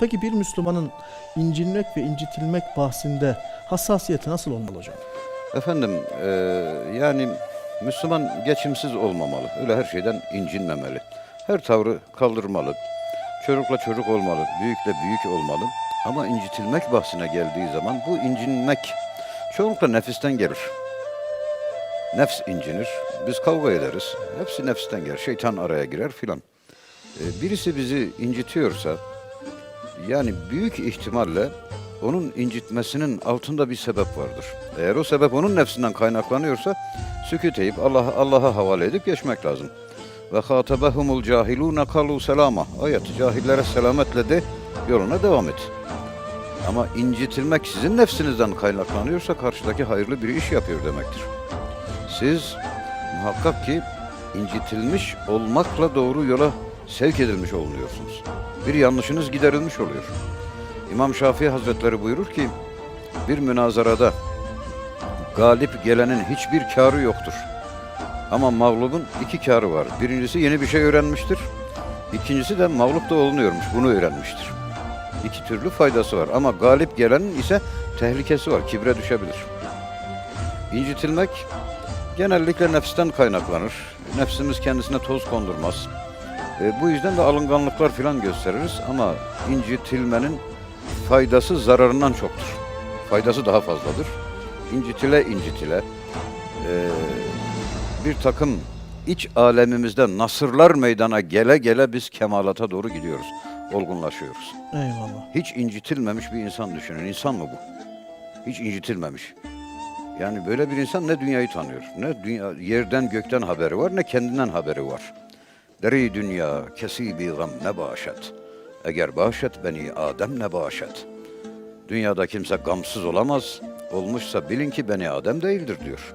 Peki bir Müslümanın incinmek ve incitilmek bahsinde hassasiyeti nasıl olmalı hocam? Efendim eee, yani Müslüman geçimsiz olmamalı. Öyle her şeyden incinmemeli. Her tavrı kaldırmalı. Çocukla çocuk olmalı. Büyükle büyük olmalı. Ama incitilmek bahsine geldiği zaman bu incinmek çoğunlukla nefisten gelir. Nefs incinir. Biz kavga ederiz. Hepsi nefsten gelir. Şeytan araya girer filan. Eee, birisi bizi incitiyorsa yani büyük ihtimalle onun incitmesinin altında bir sebep vardır. Eğer o sebep onun nefsinden kaynaklanıyorsa sükût edip Allah'a Allah'a havale edip geçmek lazım. Ve hatabahumul cahilûne kalu selama. Ayet cahillere selametle de yoluna devam et. Ama incitilmek sizin nefsinizden kaynaklanıyorsa karşıdaki hayırlı bir iş yapıyor demektir. Siz muhakkak ki incitilmiş olmakla doğru yola sevk edilmiş oluyorsunuz. Bir yanlışınız giderilmiş oluyor. İmam Şafii Hazretleri buyurur ki bir münazarada galip gelenin hiçbir karı yoktur. Ama mağlubun iki karı var. Birincisi yeni bir şey öğrenmiştir. İkincisi de mağlup da olunuyormuş. Bunu öğrenmiştir. İki türlü faydası var. Ama galip gelenin ise tehlikesi var. Kibre düşebilir. İncitilmek genellikle nefsten kaynaklanır. Nefsimiz kendisine toz kondurmaz. E, bu yüzden de alınganlıklar filan gösteririz ama incitilmenin faydası zararından çoktur. Faydası daha fazladır. İncitile incitile e, bir takım iç alemimizde nasırlar meydana gele gele biz kemalata doğru gidiyoruz. Olgunlaşıyoruz. Eyvallah. Hiç incitilmemiş bir insan düşünün. İnsan mı bu? Hiç incitilmemiş. Yani böyle bir insan ne dünyayı tanıyor, ne dünya, yerden gökten haberi var, ne kendinden haberi var. Deri dünya kesibi gam ne başet. Eğer başet beni Adem ne başet. Dünyada kimse gamsız olamaz. Olmuşsa bilin ki beni Adem değildir diyor.